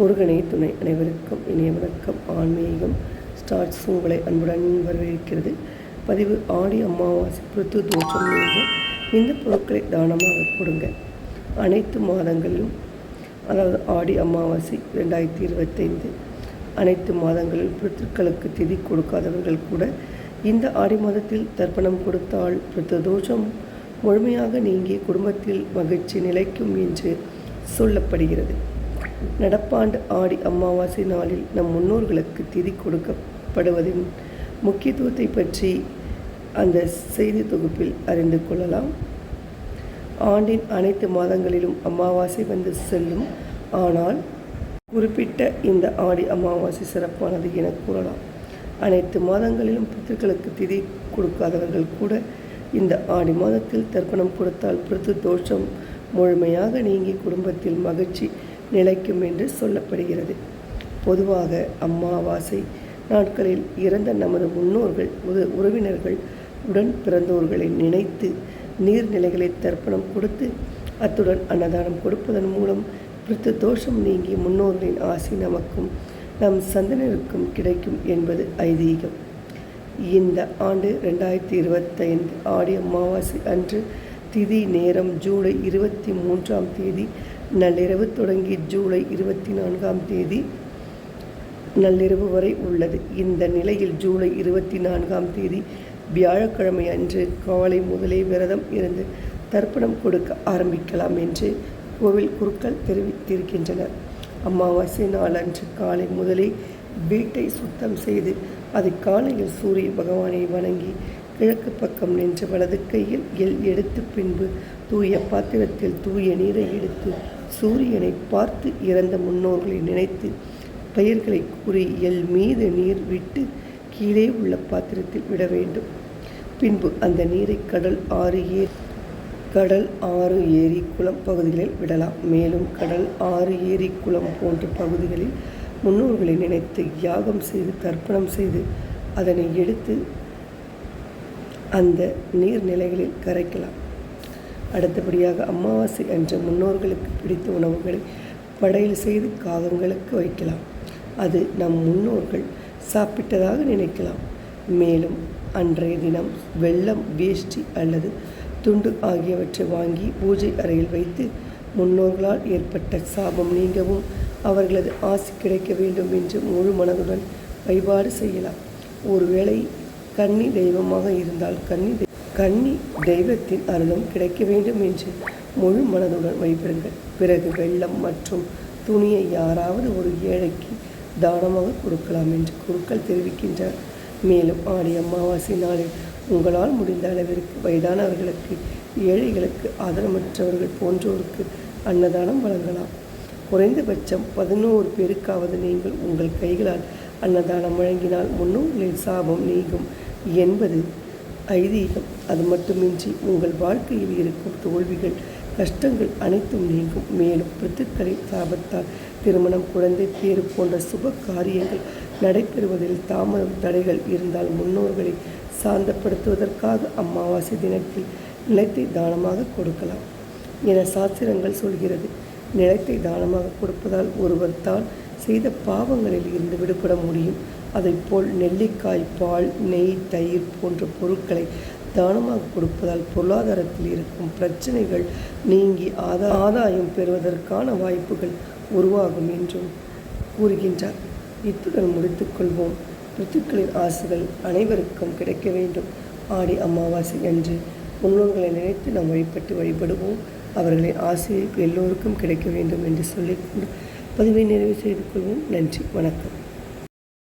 முருகனே துணை அனைவருக்கும் இனிய வணக்கம். ஆன்மீகம் ஸ்டார்ட்ஸ் உங்களை அன்புடன் வரவேற்கிறது. பதிவு ஆடி அமாவாசை பிருத்து தோற்றம் நீங்க இந்த பொருட்களை தானமாக கொடுங்க. அனைத்து மாதங்களிலும் அதாவது ஆடி அமாவாசை ரெண்டாயிரத்தி இருபத்தைந்து அனைத்து மாதங்களிலும் பிருத்துக்களுக்கு திதி கொடுக்காதவர்கள் கூட இந்த ஆடி மாதத்தில் தர்ப்பணம் கொடுத்தால் பிருத்த தோஷம் முழுமையாக நீங்கி குடும்பத்தில் மகிழ்ச்சி நிலைக்கும் என்று சொல்லப்படுகிறது. நடப்பாண்டு ஆடி அமாவாசை நாளில் நம் முன்னோர்களுக்கு திதி கொடுக்கப்படுவதின் முக்கியத்துவத்தை பற்றி அந்த செய்தி தொகுப்பில் அறிந்து கொள்ளலாம். ஆண்டின் அனைத்து மாதங்களிலும் அமாவாசை வந்து செல்லும். ஆனால் குறிப்பிட்ட இந்த ஆடி அமாவாசை சிறப்பானது என கூறலாம். அனைத்து மாதங்களிலும் பித்திருக்களுக்கு திதி கொடுக்காதவர்கள் கூட இந்த ஆடி மாதத்தில் தர்ப்பணம் கொடுத்தால் பிரித்து தோஷம் முழுமையாக நீங்கி குடும்பத்தில் மகிழ்ச்சி நிலைக்கும் என்று சொல்லப்படுகிறது. பொதுவாக அம்மாவாசை நாட்களில் இறந்த நமது முன்னோர்கள் உத உறவினர்கள் உடன் பிறந்தோர்களை நினைத்து நீர்நிலைகளை தர்ப்பணம் கொடுத்து அத்துடன் அன்னதானம் கொடுப்பதன் மூலம் பிரித்து தோஷம் நீங்கி முன்னோர்களின் ஆசை நமக்கும் நம் சந்தனருக்கும் கிடைக்கும் என்பது ஐதீகம். இந்த ஆண்டு ரெண்டாயிரத்தி இருபத்தைந்து ஆடி அமாவாசை அன்று திதி நேரம் ஜூலை இருபத்தி மூன்றாம் தேதி நள்ளிரவு தொடங்கி ஜூலை இருபத்தி நான்காம் தேதி நள்ளிரவு வரை உள்ளது. இந்த நிலையில் ஜூலை இருபத்தி நான்காம் தேதி வியாழக்கிழமை அன்று காலை முதலே விரதம் இருந்து தர்ப்பணம் கொடுக்க ஆரம்பிக்கலாம் என்று கோவில் குருக்கள் தெரிவித்திருக்கின்றனர். அமாவாசை நாளன்று காலை முதலே வீட்டை சுத்தம் செய்து அதை காலையில் சூரிய பகவானை வணங்கி கிழக்கு பக்கம் நின்று வலது கையில் எல் எடுத்து பின்பு தூய பாத்திரத்தில் தூய நீரை எடுத்து சூரியனை பார்த்து இறந்த முன்னோர்களை நினைத்து பெயர்களை கூறி எல் மீது நீர் விட்டு கீழே உள்ள பாத்திரத்தில் விட வேண்டும். பின்பு அந்த நீரை கடல் ஆறு ஏரி கடல் ஆறு ஏரி குளம் பகுதிகளில் விடலாம். மேலும் கடல் ஆறு ஏரி குளம் போன்ற பகுதிகளில் முன்னோர்களை நினைத்து யாகம் செய்து தர்ப்பணம் செய்து அதனை எடுத்து அந்த நீர்நிலைகளில் கரைக்கலாம். அடுத்தபடியாக அமாவாசை அன்று முன்னோர்களுக்கு பிடித்த உணவுகளை படையல் செய்து காகங்களுக்கு வைக்கலாம். அது நம் முன்னோர்கள் சாப்பிட்டதாக நினைக்கலாம். மேலும் அன்றைய தினம் வெள்ளம் வேஷ்டி அல்லது துண்டு ஆகியவற்றை வாங்கி பூஜை அறையில் வைத்து முன்னோர்களால் ஏற்பட்ட சாபம் நீங்கவும் அவர்களது ஆசி கிடைக்க வேண்டும் என்று முழு மனதுடன் வழிபாடு செய்யலாம். ஒருவேளை கன்னி தெய்வமாக இருந்தால் கன்னி கன்னி தெய்வத்தின் அருளும் கிடைக்க வேண்டும் என்று முழு மனதுடன் வழிபடுங்கள் பிறகு வெள்ளம் மற்றும் துணியை யாராவது ஒரு ஏழைக்கு தானமாக கொடுக்கலாம் என்று குருக்கள் தெரிவிக்கின்றார் மேலும் ஆடி அமாவாசை நாளில் உங்களால் முடிந்த அளவிற்கு வயதானவர்களுக்கு ஏழைகளுக்கு ஆதரமற்றவர்கள் போன்றோருக்கு அன்னதானம் வழங்கலாம். குறைந்தபட்சம் பதினோரு பேருக்காவது நீங்கள் உங்கள் கைகளால் அன்னதானம் வழங்கினால் முன்னோர்களின் சாபம் நீங்கும் என்பது ஐதீகம். அது மட்டுமின்றி உங்கள் வாழ்க்கையில் இருக்கும் தோல்விகள் கஷ்டங்கள் அனைத்தும் நீங்கும். மேலும் பித்துக்களின் சாபத்தால் திருமணம் குழந்தை பேறு போன்ற சுப காரியங்கள் நடைபெறுவதில் தாமதம் தடைகள் இருந்தால் முன்னோர்களை சாந்தப்படுத்துவதற்காக அமாவாசை தினத்தில் நிலத்தை தானமாக கொடுக்கலாம் என சாஸ்திரங்கள் சொல்கிறது. நிலத்தை தானமாக கொடுப்பதால் ஒருவர் தான் செய்த பாவங்களில் இருந்து விடுபட முடியும். அதைப்போல் நெல்லிக்காய் பால் நெய் தயிர் போன்ற பொருட்களை தானமாக கொடுப்பதால் பொருளாதாரத்தில் இருக்கும் பிரச்சனைகள் நீங்கி ஆதா ஆதாயம் பெறுவதற்கான வாய்ப்புகள் உருவாகும் என்றும் கூறுகின்றார். இத்துடன் முடித்துக்கொள்வோம் ரித்துக்களின் ஆசைகள் அனைவருக்கும் கிடைக்க வேண்டும். ஆடி அமாவாசை அன்று முன்னோர்களை நினைத்து நாம் வழிபட்டு வழிபடுவோம். அவர்களின் ஆசை எல்லோருக்கும் கிடைக்க வேண்டும் என்று சொல்லிக்கொண்டு பதிவை நிறைவு செய்து கொள்வோம். நன்றி. வணக்கம்.